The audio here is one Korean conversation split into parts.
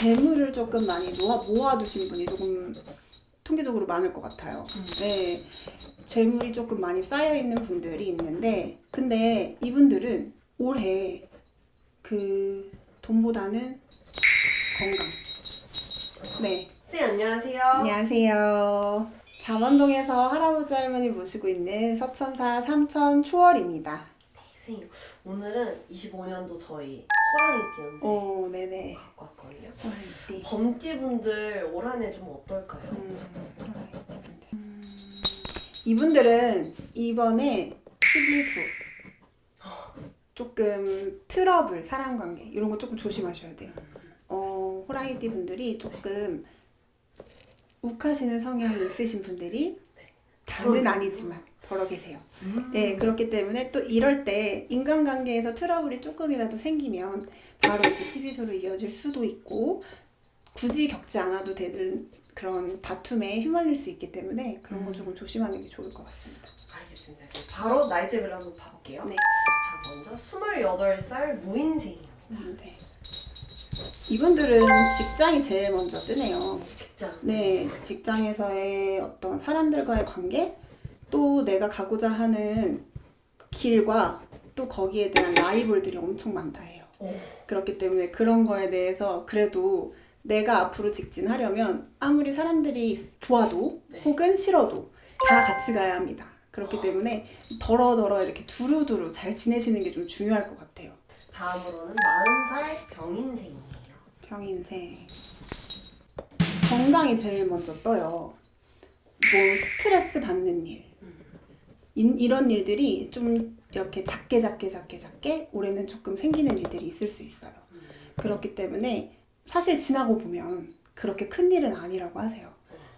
재물을 조금 많이 모아, 모아두신 분이 조금 통계적으로 많을 것 같아요. 네. 재물이 조금 많이 쌓여있는 분들이 있는데, 근데 이분들은 올해 그 돈보다는 건강. 네. 쌤 안녕하세요. 안녕하세요. 잠원동에서 할아버지 할머니 모시고 있는 서천사 삼천 초월입니다. 선생님 오늘은 25년도 저희 호랑이 띠연데 오, 네네. 갖고 왔거든요. 네. 범띠분들 올 한 해 좀 어떨까요? 음, 이분들은 이번에 12수 조금 트러블, 사랑관계 이런 거 조금 조심하셔야 돼요. 어, 호랑이띠 분들이 조금 욱하시는 성향이 있으신 분들이 다는 아니지만 벌어 계세요. 음. 네, 그렇기 때문에 또 이럴 때 인간관계에서 트러블이 조금이라도 생기면 바로 이렇게 12수로 이어질 수도 있고 굳이 겪지 않아도 되는 그런 다툼에 휘말릴 수 있기 때문에 그런 거 조금 조심하는 게 좋을 것 같습니다. 알겠습니다. 그래서 바로 나이대별로 한번 봐볼게요. 네. 자 먼저 28살 무인생입니다. 음, 네. 이분들은 직장이 제일 먼저 뜨네요. 직장. 네, 직장에서의 어떤 사람들과의 관계, 또 내가 가고자 하는 길과 또 거기에 대한 라이벌들이 엄청 많다 해요. 오. 그렇기 때문에 그런 거에 대해서 그래도 내가 앞으로 직진하려면 아무리 사람들이 좋아도 네. 혹은 싫어도 다 같이 가야 합니다. 그렇기 때문에 덜어덜어 이렇게 두루두루 잘 지내시는 게 좀 중요할 것 같아요. 다음으로는 40살 병인생이에요. 병인생 건강이 제일 먼저 떠요. 뭐 스트레스 받는 일 이, 이런 일들이 좀 이렇게 작게 작게 작게 작게 올해는 조금 생기는 일들이 있을 수 있어요. 그렇기 때문에 사실 지나고 보면 그렇게 큰 일은 아니라고 하세요.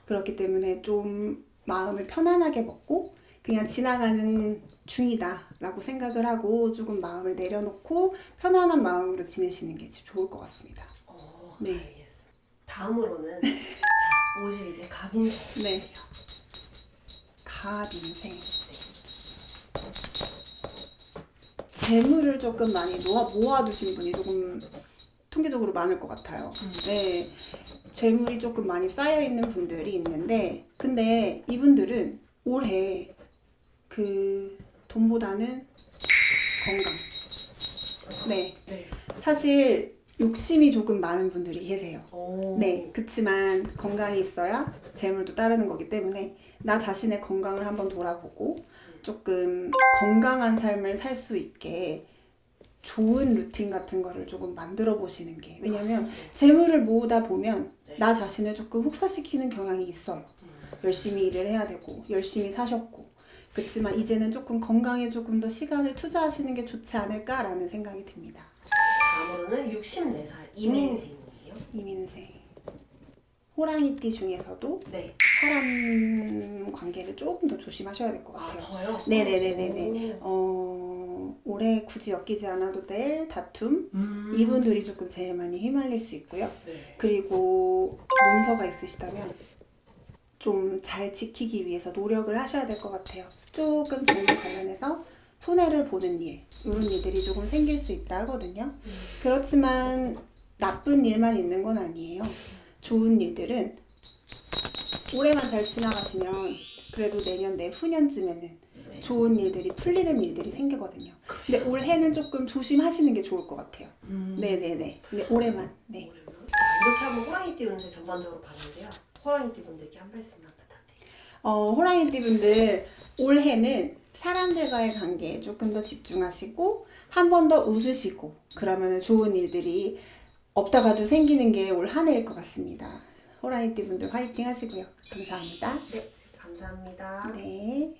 그렇기 때문에 좀 마음을 편안하게 먹고 그냥 지나가는 중이다라고 생각을 하고 조금 마음을 내려놓고 편안한 마음으로 지내시는 게 좋을 것 같습니다. 어, 네. 알겠습니다. 다음으로는 자 52세 갑인생. 네. 갑인생. 재물을 조금 많이 모아, 모아두신 분이 조금 통계적으로 많을 것 같아요. 네. 재물이 조금 많이 쌓여있는 분들이 있는데, 근데 이분들은 올해 그 돈보다는 건강. 네. 네. 사실 욕심이 조금 많은 분들이 계세요. 오. 네, 그렇지만 건강이 있어야 재물도 따르는 거기 때문에 나 자신의 건강을 한번 돌아보고 조금 건강한 삶을 살 수 있게 좋은 루틴 같은 거를 조금 만들어 보시는 게 왜냐면 맞습니다. 재물을 모으다 보면 네. 나 자신을 조금 혹사시키는 경향이 있어요. 열심히 일을 해야 되고 열심히 사셨고 그렇지만 이제는 조금 건강에 조금 더 시간을 투자하시는 게 좋지 않을까라는 생각이 듭니다. 다음으로는 64살 이민생이에요. 이민생 호랑이띠 중에서도 네. 사람 관계를 조금 더 조심하셔야 될 것 아 같아요. 더요? 네네네네네. 오. 어, 올해 굳이 엮이지 않아도 될 다툼 음. 이분들이 조금 제일 많이 휘말릴 수 있고요. 네. 그리고 문서가 있으시다면 좀 잘 지키기 위해서 노력을 하셔야 될 것 같아요. 조금 재물 관련해서 손해를 보는 일 이런 일들이 조금 생길 수 있다 하거든요. 그렇지만 나쁜 일만 있는 건 아니에요. 좋은 일들은 올해만 잘 지나가시면 그래도 내년 내후년쯤에는 좋은 일들이 풀리는 일들이 생기거든요. 근데 올해는 조금 조심하시는 게 좋을 것 같아요. 음. 네네네. 근데 올해만. 네. 자 이렇게 한번 호랑이 띠 운세 전반적으로 봤는데요. 호랑이 띠 분들께 한 말씀만 부탁드려요. 어, 호랑이띠 분들 올해는 사람들과의 관계에 조금 더 집중하시고 한 번 더 웃으시고 그러면 좋은 일들이 없다가도 생기는 게 올 한 해일 것 같습니다. 호랑이띠 분들 화이팅 하시고요. 감사합니다. 네, 감사합니다. 네.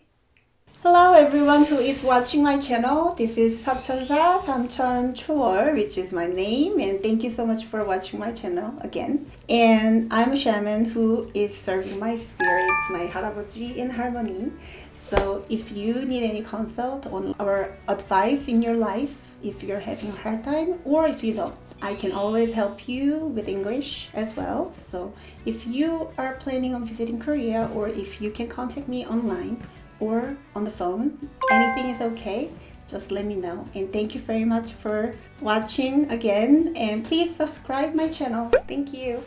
Hello everyone who is watching my channel. This is Satchansa Samchan Chor, which is my name, and thank you so much for watching my channel again. And I'm a shaman who is serving my spirits, my haraboji in harmony. So if you need any consult on our advice in your life, if you're having a hard time or if you don't, I can always help you with English as well. So if you are planning on visiting Korea or if you can contact me online, or on the phone, anything is okay. just let me know. And thank you very much for watching again. And please subscribe my channel. Thank you.